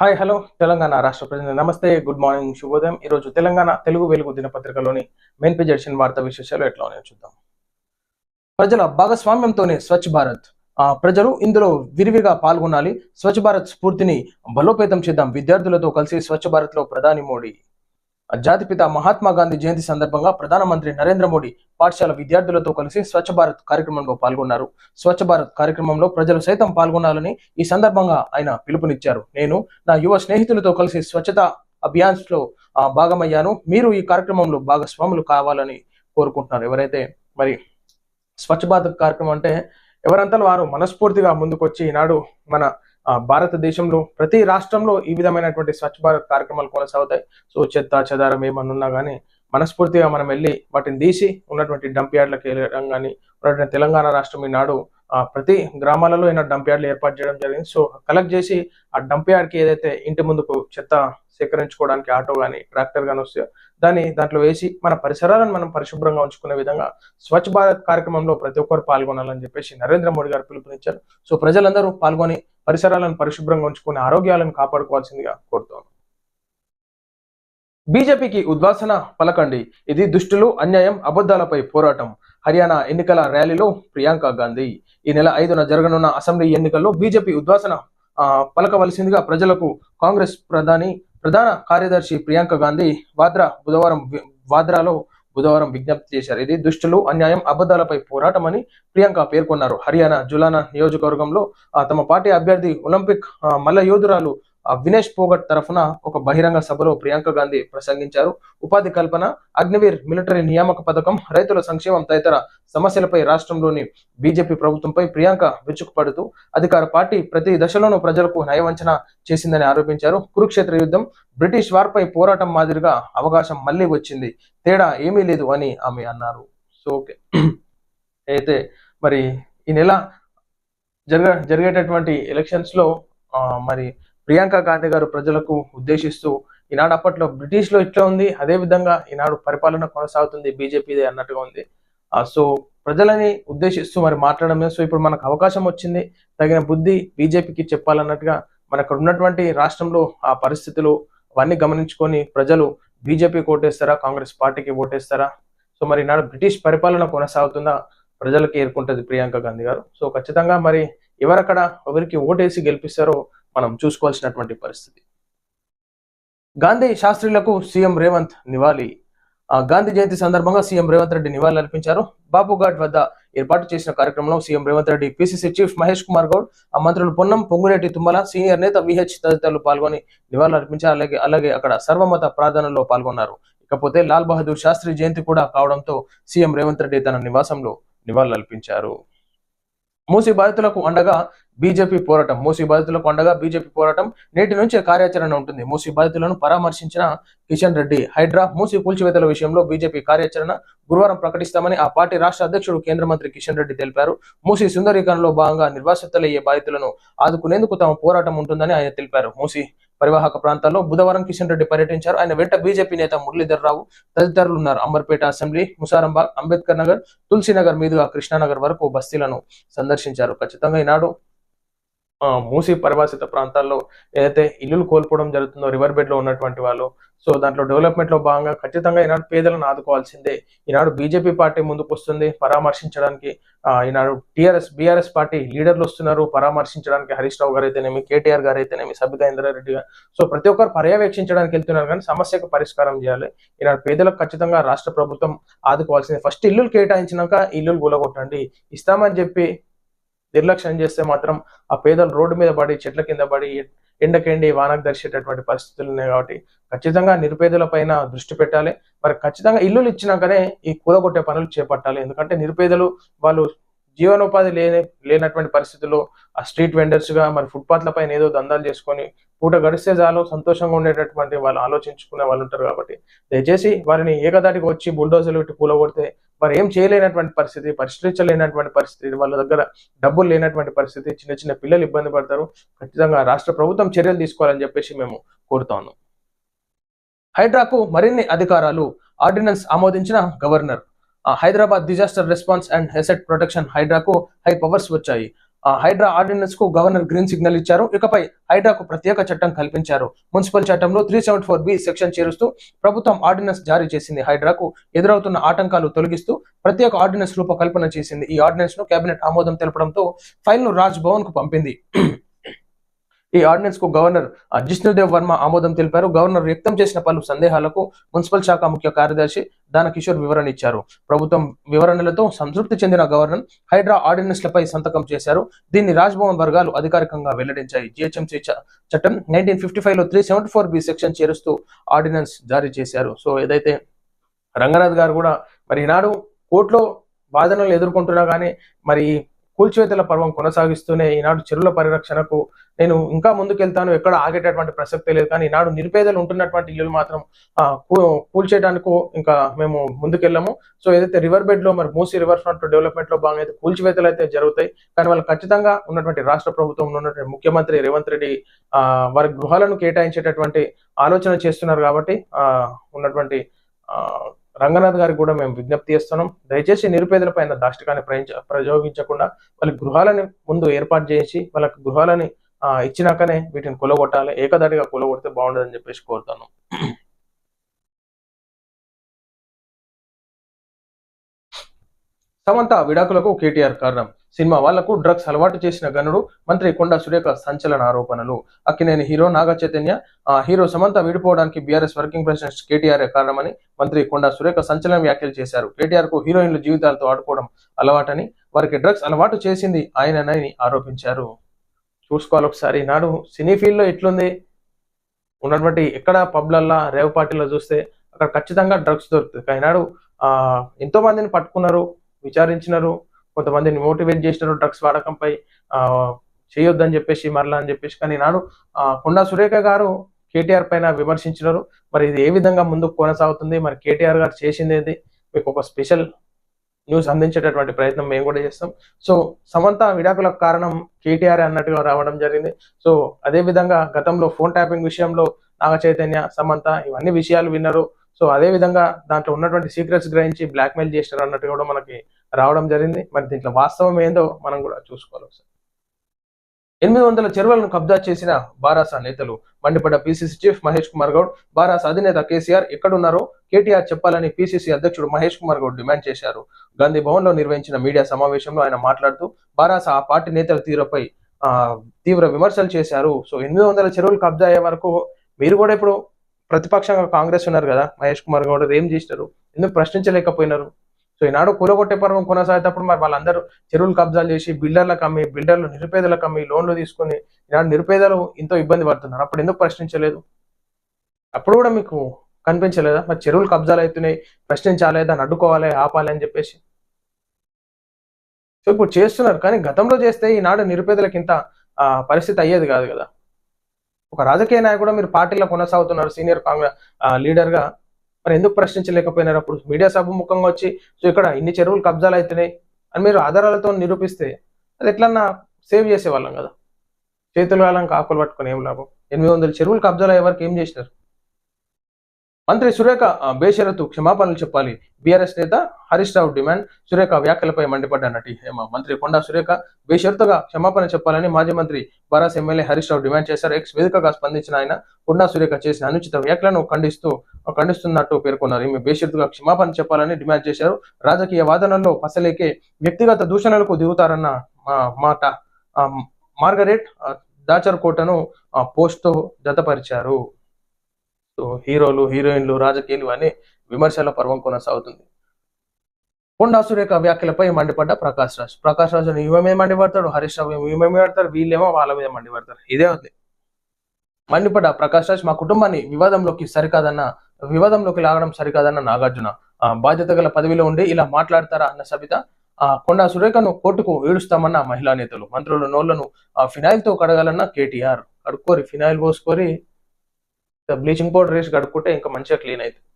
Hi hello Telangana రాష్ట్ర ప్రజలు నమస్తే. గుడ్ మార్నింగ్ శుభోదయం. ఈరోజు తెలంగాణ తెలుగు వెలుగు దినపత్రికలోని మెయిన్ పేజ్ ఎడిషన్ వార్తా విశేషాలు ఎట్లా ఉన్నాయో చూద్దాం. ప్రజల భాగస్వామ్యంతోనే స్వచ్ఛ భారత్. ప్రజలు ఇందులో విరివిగా పాల్గొనాలి. స్వచ్ఛ భారత్ స్ఫూర్తిని బలోపేతం చేద్దాం. విద్యార్థులతో కలిసి స్వచ్ఛ భారత్లో ప్రధాని మోడీ జాతిపిత మహాత్మా గాంధీ జయంతి సందర్భంగా ప్రధానమంత్రి నరేంద్ర మోడీ పాఠశాల విద్యార్థులతో కలిసి స్వచ్ఛ భారత్ కార్యక్రమంలో పాల్గొన్నారు. స్వచ్ఛ భారత్ కార్యక్రమంలో ప్రజలు సైతం పాల్గొనాలని ఈ సందర్భంగా ఆయన పిలుపునిచ్చారు. నేను నా యువ స్నేహితులతో కలిసి స్వచ్ఛత అభియాన్స్లో భాగమయ్యాను. మీరు ఈ కార్యక్రమంలో భాగస్వాములు కావాలని కోరుకుంటున్నారు. ఎవరైతే మరి స్వచ్ఛ భారత్ కార్యక్రమం అంటే ఎవరంతా వారు మనస్ఫూర్తిగా ముందుకొచ్చి ఈనాడు మన భారతదేశంలో ప్రతి రాష్ట్రంలో ఈ విధమైనటువంటి స్వచ్ఛ భారత్ కార్యక్రమాలు కొనసాగుతాయి. సో చెత్త చెదారం ఏమన్నా ఉన్నా కానీ మనస్ఫూర్తిగా మనం వెళ్ళి వాటిని తీసి ఉన్నటువంటి డంప్ యార్డ్లకు వెళ్ళడం కానీ ఉన్నటువంటి తెలంగాణ రాష్ట్రం ఈనాడు ఆ, ప్రతి గ్రామాలలో అయినా డంప్ యార్డ్లు ఏర్పాటు చేయడం జరిగింది. సో కలెక్ట్ చేసి ఆ డంప్ యార్డ్కి ఏదైతే ఇంటి ముందుకు చెత్త సేకరించుకోవడానికి ఆటో కానీ ట్రాక్టర్ కానీ వస్తే దాన్ని దాంట్లో వేసి మన పరిసరాలను మనం పరిశుభ్రంగా ఉంచుకునే విధంగా స్వచ్ఛ భారత్ కార్యక్రమంలో ప్రతి ఒక్కరు పాల్గొనాలని చెప్పేసి నరేంద్ర మోడీ గారు పిలుపునిచ్చారు. సో ప్రజలందరూ పాల్గొని పరిసరాలను పరిశుభ్రంగా ఉంచుకుని ఆరోగ్యాలను కాపాడుకోవాల్సిందిగా కోరుతాను బీజేపీకి ఉద్వాసన పలకండి. ఇది దుష్టులు అన్యాయం అబద్ధాలపై పోరాటం. హర్యానా ఎన్నికల ర్యాలీలో ప్రియాంక గాంధీ. ఈ నెల ఐదున జరగనున్న అసెంబ్లీ ఎన్నికల్లో బీజేపీ ఉద్వాసన పలకవలసిందిగా ప్రజలకు కాంగ్రెస్ ప్రధాని ప్రధాన కార్యదర్శి ప్రియాంక గాంధీ వాద్రా బుధవారం వాద్రాలో బుధవారం విజ్ఞప్తి చేశారు. ఇది దుష్టులు అన్యాయం అబద్దాలపై పోరాటం అని ప్రియాంక పేర్కొన్నారు. హర్యానా జులానా నియోజకవర్గంలో ఆ, తమ పార్టీ అభ్యర్థి ఒలింపిక్ మల్ల యోధురాలు వినేష్ పోగట్ తరఫున ఒక బహిరంగ సభలో ప్రియాంక గాంధీ ప్రసంగించారు. ఉపాధి కల్పన అగ్నివీర్ మిలిటరీ నియామక పథకం రైతుల సంక్షేమం తదితర సమస్యలపై రాష్ట్రంలోని బీజేపీ ప్రభుత్వంపై ప్రియాంక విరుచుకుపడుతూ అధికార పార్టీ ప్రతి దశలోనూ ప్రజలకు నయవంచన చేసిందని ఆరోపించారు. కురుక్షేత్ర యుద్ధం బ్రిటిష్ వార్పై పోరాటం మాదిరిగా అవకాశం మళ్ళీ వచ్చింది. తేడా ఏమీ లేదు అని ఆమె అన్నారు. So okay. అయితే మరి ఈ నెల జరగ జరిగేటటువంటి ఎలక్షన్స్లో ఆ, మరి ప్రియాంక గాంధీ గారు ప్రజలకు ఉద్దేశిస్తూ ఈనాడు అప్పట్లో బ్రిటిష్లో ఇట్లా ఉంది అదే విధంగా ఈనాడు పరిపాలన కొనసాగుతుంది బీజేపీదే అన్నట్టుగా ఉంది. ఆ, సో ప్రజలని ఉద్దేశిస్తూ మరి మాట్లాడమే సో ఇప్పుడు మనకు అవకాశం వచ్చింది తగిన బుద్ధి బీజేపీకి చెప్పాలన్నట్టుగా మనకు ఉన్నటువంటి రాష్ట్రంలో ఆ పరిస్థితులు అవన్నీ గమనించుకొని ప్రజలు బీజేపీకి ఓటేస్తారా కాంగ్రెస్ పార్టీకి ఓటేస్తారా? సో మరి ఈనాడు బ్రిటిష్ పరిపాలన కొనసాగుతుందా? ప్రజలకి ఏర్కొంటది ప్రియాంక గాంధీ గారు. సో ఖచ్చితంగా మరి ఎవరక్కడ ఎవరికి ఓటేసి గెలిపిస్తారో మనం చూసుకోవాల్సినటువంటి పరిస్థితి. గాంధీ శాస్త్రులకు సీఎం రేవంత్ నివాళి. ఆ, గాంధీ జయంతి సందర్భంగా సీఎం రేవంత్ రెడ్డి నివాళులు అర్పించారు. బాబుఘాట్ వద్ద ఏర్పాటు చేసిన కార్యక్రమంలో CM Revanth Reddy PCC chief Mahesh Kumar Goud ఆ మంత్రులు పొన్నం పొంగులేటి తుమ్మల సీనియర్ నేత విహెచ్ తదితరులు పాల్గొని నివాళులు అర్పించారు. అలాగే అలాగే అక్కడ సర్వమత ప్రార్థనలో పాల్గొన్నారు. ఇకపోతే లాల్ బహదూర్ శాస్త్రి జయంతి కూడా కావడంతో సీఎం రేవంత్ రెడ్డి తన నివాసంలో నివాళులు అర్పించారు. మూసి బాధితులకు అండగా బీజేపీ పోరాటం. మూసి బాధితులకు అండగా బీజేపీ పోరాటం. నేటి నుంచి కార్యాచరణ ఉంటుంది. మూసి బాధితులను పరామర్శించిన కిషన్ రెడ్డి హైడ్రా మూసి కూల్చివేతల విషయంలో బీజేపీ కార్యాచరణ గురువారం ప్రకటిస్తామని ఆ పార్టీ రాష్ట్ర అధ్యక్షుడు కేంద్ర మంత్రి కిషన్ రెడ్డి తెలిపారు. మూసి సుందరీకరణలో భాగంగా నిర్వాసితులయ్యే బాధితులను ఆదుకునేందుకు తమ పోరాటం ఉంటుందని ఆయన తెలిపారు. మూసి పరివాహక ప్రాంతాల్లో బుధవారం కిషన్ రెడ్డి పర్యటించారు. ఆయన వెంట బీజేపీ నేత మురళీధర్ రావు తదితరులు ఉన్నారు. అంబర్పేట అసెంబ్లీ ముసారంబాగ్ అంబేద్కర్ నగర్ తులసీనగర్ మీదుగా కృష్ణానగర్ వరకు బస్తీలను సందర్శించారు. ఖచ్చితంగా ఈనాడు మూసి పరిభాషిత ప్రాంతాల్లో ఏదైతే ఇల్లులు కోల్పోవడం జరుగుతుందో రివర్ బెడ్లో ఉన్నటువంటి వాళ్ళు సో దాంట్లో డెవలప్మెంట్లో భాగంగా ఖచ్చితంగా ఈనాడు పేదలను ఆదుకోవాల్సిందే. ఈనాడు బీజేపీ పార్టీ ముందుకు వస్తుంది పరామర్శించడానికి. ఆ, ఈనాడు టిఆర్ఎస్ బీఆర్ఎస్ పార్టీ లీడర్లు వస్తున్నారు పరామర్శించడానికి. హరీష్ రావు గారు అయితేనేమి కేటీఆర్ గారు అయితేనేమి సబితా ఇంద్రారెడ్డి గారు. సో ప్రతి ఒక్కరు పర్యవేక్షించడానికి వెళ్తున్నారు కానీ సమస్యకు పరిష్కారం చేయాలి. ఈనాడు పేదలకు ఖచ్చితంగా రాష్ట్ర ప్రభుత్వం ఆదుకోవాల్సిందే. ఫస్ట్ ఇల్లులు కేటాయించినాక ఇల్లులు కూలగొట్టండి. ఇస్తామని చెప్పి నిర్లక్ష్యం చేస్తే మాత్రం ఆ పేదలు రోడ్డు మీద పడి చెట్ల కింద పడి ఎండకెండి వానకు దర్శేటటువంటి పరిస్థితులు ఉన్నాయి కాబట్టి ఖచ్చితంగా నిరుపేదల పైన దృష్టి పెట్టాలి. మరి ఖచ్చితంగా ఇల్లులు ఇచ్చినాకనే ఈ కూలగొట్టే పనులు చేపట్టాలి. ఎందుకంటే నిరుపేదలు వాళ్ళు జీవనోపాధి లేని లేనటువంటి పరిస్థితుల్లో ఆ స్ట్రీట్ వెండర్స్గా మరి ఫుట్పాత్ల పైన ఏదో దందాలు చేసుకొని పూట గడిస్తే చాలు సంతోషంగా ఉండేటటువంటి వాళ్ళు ఆలోచించుకునే వాళ్ళు ఉంటారు కాబట్టి దయచేసి వారిని ఏకదాటికి వచ్చి బుల్డోజర్లు పెట్టి కూలగొడితే మరి ఏం చేయలేనటువంటి పరిస్థితి పరిష్కరించలేనటువంటి పరిస్థితి వాళ్ళ దగ్గర డబ్బులు లేనటువంటి పరిస్థితి చిన్న చిన్న పిల్లలు ఇబ్బంది పడతారు. ఖచ్చితంగా రాష్ట్ర ప్రభుత్వం చర్యలు తీసుకోవాలని చెప్పేసి మేము కోరుతాను. హైడ్రాకు మరిన్ని అధికారాలు ఆర్డినెన్స్ ఆమోదించిన గవర్నర్. ఆ, Hyderabad disaster response and asset protection హైడ్రాకు high powers వచ్చాయి. హైడ్రా ఆర్డినెన్స్కు గవర్నర్ గ్రీన్ సిగ్నల్ ఇచ్చారు. ఇకపై హైడ్రాకు ప్రత్యేక చట్టం కల్పించారు. మున్సిపల్ చట్టంలో three seventy four B section చేరుస్తూ ప్రభుత్వం ఆర్డినెన్స్ జారీ చేసింది. హైడ్రాకు ఎదురవుతున్న ఆటంకాలు తొలగిస్తూ ప్రత్యేక ఆర్డినెన్స్ రూపకల్పన చేసింది. ఈ ఆర్డినెన్స్ను కేబినెట్ ఆమోదం తెలపడంతో ఫైల్ను రాజ్ భవన్కు పంపింది. ఈ ఆర్డినెన్స్కు గవర్నర్ జిష్ణుదేవ్ వర్మ ఆమోదం తెలిపారు. గవర్నర్ వ్యక్తం చేసిన పలు సందేహాలకు మున్సిపల్ శాఖ ముఖ్య కార్యదర్శి దానకిషోర్ వివరణ ఇచ్చారు. ప్రభుత్వం వివరణలతో సంతృప్తి చెందిన గవర్నర్ హైడ్రా ఆర్డినెన్స్లపై సంతకం చేశారు. దీన్ని రాజ్భవన్ వర్గాలు అధికారికంగా వెల్లడించాయి. జిహెచ్ఎంసీ చట్టం నైన్టీన్ ఫిఫ్టీ ఫైవ్లో three seventy four B section చేరుస్తూ ordinance జారీ చేశారు. సో ఏదైతే రంగనాథ్ గారు కూడా మరి ఈనాడు కోర్టులో వాదనలు ఎదుర్కొంటున్నా కానీ మరి కూల్చివేతల పర్వం కొనసాగిస్తూనే ఈనాడు చెరువుల పరిరక్షణకు నేను ఇంకా ముందుకెళ్తాను. ఎక్కడ ఆగేటటువంటి ప్రసక్తే లేదు. కానీ ఈనాడు నిరుపేదలు ఉంటున్నటువంటి ఇల్లులు మాత్రం కూ- కూల్చేయడానికి ఇంకా మేము ముందుకెళ్ళాము. సో ఏదైతే రివర్ బెడ్లో మరి మూసి రివర్ ఫ్రంట్ డెవలప్మెంట్లో భాగంగా అయితే కూల్చివేతలు అయితే జరుగుతాయి. కానీ వాళ్ళు ఖచ్చితంగా ఉన్నటువంటి రాష్ట్ర ప్రభుత్వం ఉన్నటువంటి ముఖ్యమంత్రి రేవంత్ రెడ్డి వారి గృహాలను కేటాయించేటటువంటి ఆలోచన చేస్తున్నారు కాబట్టి ఉన్నటువంటి రంగనాథ్ గారికి కూడా మేము విజ్ఞప్తి చేస్తున్నాం. దయచేసి నిరుపేదల పైన దాష్టికాన్ని ప్రయోగించకుండా వాళ్ళ గృహాలని ముందు ఏర్పాటు చేసి వాళ్ళకి గృహాలని ఆ, ఇచ్చినాకనే వీటిని కొలగొట్టాలి. ఏకదాటిగా కొలగొడితే బాగుండదని చెప్పేసి కోరుతాను సమంత విడాకులకు కేటీఆర్ కారణం. సినిమా వాళ్ళకు డ్రగ్స్ అలవాటు చేసిన గనుడు మంత్రి కొండా సురేఖ సంచలన ఆరోపణలు. అక్కినేని హీరో నాగ చైతన్య ఆ హీరో సమంత విడిపోవడానికి బీఆర్ఎస్ వర్కింగ్ ప్రెసిడెంట్ కేటీఆర్ కారణమని మంత్రి కొండా సురేఖ సంచలన వ్యాఖ్యలు చేశారు. కేటీఆర్కు హీరోయిన్ల జీవితాలతో ఆడుకోవడం అలవాటని వారికి డ్రగ్స్ అలవాటు చేసింది ఆయననని ఆరోపించారు. చూసుకోవాలి ఒకసారి. నాడు సినీ ఫీల్డ్లో ఎట్లుంది? ఉన్నటువంటి ఎక్కడ పబ్లల్లా రేవ్ పార్టీలో చూస్తే అక్కడ ఖచ్చితంగా డ్రగ్స్ దొరుకుతుంది కానీ నాడు ఆ ఎంతో మందిని పట్టుకున్నారు. విచారించినారు కొంతమందిని మోటివేట్ చేసినారు డ్రగ్స్ వాడకంపై ఆ చేయొద్దని చెప్పేసి మరలా అని చెప్పేసి కానీ నాడు ఆ, కొండా సురేఖ గారు కేటీఆర్ పైన విమర్శించినారు. మరి ఇది ఏ విధంగా ముందుకు కొనసాగుతుంది? మరి కేటీఆర్ గారు చేసింది ఏది? మీకు ఒక స్పెషల్ న్యూస్ అందించేటటువంటి ప్రయత్నం మేము కూడా చేస్తాం. సో సమంత విడాకులకు కారణం కేటీఆర్ అన్నట్టుగా రావడం జరిగింది. సో అదే విధంగా గతంలో ఫోన్ ట్యాపింగ్ విషయంలో నాగ చైతన్య సమంత ఇవన్నీ విషయాలు విన్నారు. సో అదే విధంగా దాంట్లో ఉన్నటువంటి సీక్రెట్స్ గ్రహించి బ్లాక్మెయిల్ చేసినారు అన్నట్టు కూడా మనకి రావడం జరిగింది. మరి దీంట్లో వాస్తవం ఏందో మనం కూడా చూసుకోవాలి ఒకసారి. ఎనిమిది వందల చెరువులను కబ్జా చేసిన బారాస నేతలు మండిపడ్డ పిసిసి చీఫ్ మహేష్ కుమార్ గౌడ్ బారాస అధినేత కేసీఆర్ ఎక్కడున్నారో కేటీఆర్ చెప్పాలని పిసిసి అధ్యక్షుడు మహేష్ కుమార్ గౌడ్ డిమాండ్ చేశారు. గాంధీ భవన్లో నిర్వహించిన మీడియా సమావేశంలో ఆయన మాట్లాడుతూ బారాస ఆ పార్టీ నేతల తీరుపై తీవ్ర విమర్శలు చేశారు. సో ఎనిమిది వందల చెరువులు కబ్జా అయ్యే వరకు మీరు కూడా ఇప్పుడు ప్రతిపక్షంగా కాంగ్రెస్ ఉన్నారు కదా మహేష్ కుమార్ గౌడ్ ఏం చేసినారు? ఎందుకు ప్రశ్నించలేకపోయినారు? సో ఈనాడు కూలగొట్టే పర్వం కొనసాగేటప్పుడు మరి వాళ్ళందరూ చెరువులు కబ్జాలు చేసి బిల్డర్లకు అమ్మి బిల్డర్లు నిరుపేదలకు అమ్మి లోన్లు తీసుకొని ఈనాడు నిరుపేదలు ఎంతో ఇబ్బంది పడుతున్నారు. అప్పుడు ఎందుకు ప్రశ్నించలేదు? అప్పుడు కూడా మీకు కనిపించలేదా? మరి చెరువులు కబ్జాలు అవుతున్నాయి ప్రశ్నించాలి దాన్ని అడ్డుకోవాలి ఆపాలి అని చెప్పేసి. సో ఇప్పుడు చేస్తున్నారు కానీ గతంలో చేస్తే ఈనాడు నిరుపేదలకు ఇంత ఆ, పరిస్థితి అయ్యేది కాదు కదా. ఒక రాజకీయ నాయకుడు మీరు పార్టీలో కొనసాగుతున్నారు సీనియర్ కాంగ్రెస్ లీడర్గా. మరి ఎందుకు ప్రశ్నించలేకపోయినారు అప్పుడు? మీడియా సభ ముఖంగా వచ్చి సో ఇక్కడ ఇన్ని చెరువులు కబ్జాలు అవుతున్నాయి అని మీరు ఆధారాలతో నిరూపిస్తే అది ఎట్లన్నా సేవ్ చేసేవాళ్ళం కదా. చేతులు కాలం ఆకులు పట్టుకొని ఏం లాభం? ఎనిమిది వందల చెరువులు కబ్జాలు అయ్యే వరకు ఏం చేసినారు? మంత్రి సురేఖ ఆ, బేషరతు క్షమాపణలు చెప్పాలి. బీఆర్ఎస్ నేత హరీష్ రావు డిమాండ్. సురేఖ వ్యాఖ్యలపై మండిపడ్డ నటి హేమ మంత్రి కొండా సురేఖ బేషరతుగా క్షమాపణ చెప్పాలని మాజీ మంత్రి బారాస్ ఎమ్మెల్యే హరీష్ రావు డిమాండ్ చేశారు. ఎక్స్ వేదికగా స్పందించిన ఆయన కొండా సురేఖ చేసిన అనుచిత వ్యాఖ్యలను ఖండిస్తూ ఖండిస్తున్నట్టు పేర్కొన్నారు. ఈమె బేషరతుగా క్షమాపణ చెప్పాలని డిమాండ్ చేశారు. రాజకీయ వాదనల్లో పసలేకే వ్యక్తిగత దూషణలకు దిగుతారన్న మాట మార్గరేట్ మార్గరెట్ ఆ, దాచర్ కోటను జతపరిచారు. సో హీరోలు హీరోయిన్లు రాజకీయాలు అని విమర్శల పర్వం కొనసాగుతుంది. కొండా సురేఖ వ్యాఖ్యలపై మండిపడ్డ ప్రకాష్ రాజ్. ప్రకాష్ రాజు ఈమె మండిపడతాడు హరీష్ రావు ఏమో ఈమె పడతారు వీళ్ళేమో వాళ్ళ మీద మండిపడతారు. ఇదే ఉంది. మండిపడ్డ ప్రకాష్ రాజ్ మా కుటుంబాన్ని వివాదంలోకి సరికాదన్న వివాదంలోకి లాగడం సరికాదన్న నాగార్జున. ఆ, బాధ్యత గల పదవిలో ఉండి ఇలా మాట్లాడతారా అన్న సబిత ఆ కొండా సురేఖను కోర్టుకు ఏడుస్తామన్న మహిళా నేతలు. మంత్రుల నోళ్ళను ఫినాయిల్తో కడగాలన్న కేటీఆర్. కడుక్కోరి ఫినాయిల్ పోసుకొని బ్లీచింగ్ పౌడర్ వేసి కడుక్కుంటే ఇంకా మంచిగా క్లీన్ అవుతుంది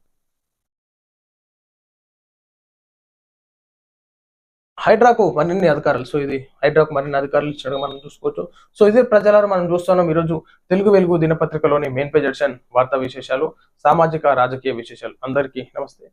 హైడ్రాకు మరిన్ని అధికారులు. సో ఇది హైడ్రాకు మరిన్ని అధికారులు ఇచ్చడం మనం చూసుకోవచ్చు. సో ఇదే ప్రజలను మనం చూస్తున్నాం ఈరోజు తెలుగు వెలుగు దినపత్రికలోని మెయిన్ పేజ్ ఎడిషన్ వార్తా విశేషాలు సామాజిక రాజకీయ విశేషాలు. అందరికీ నమస్తే.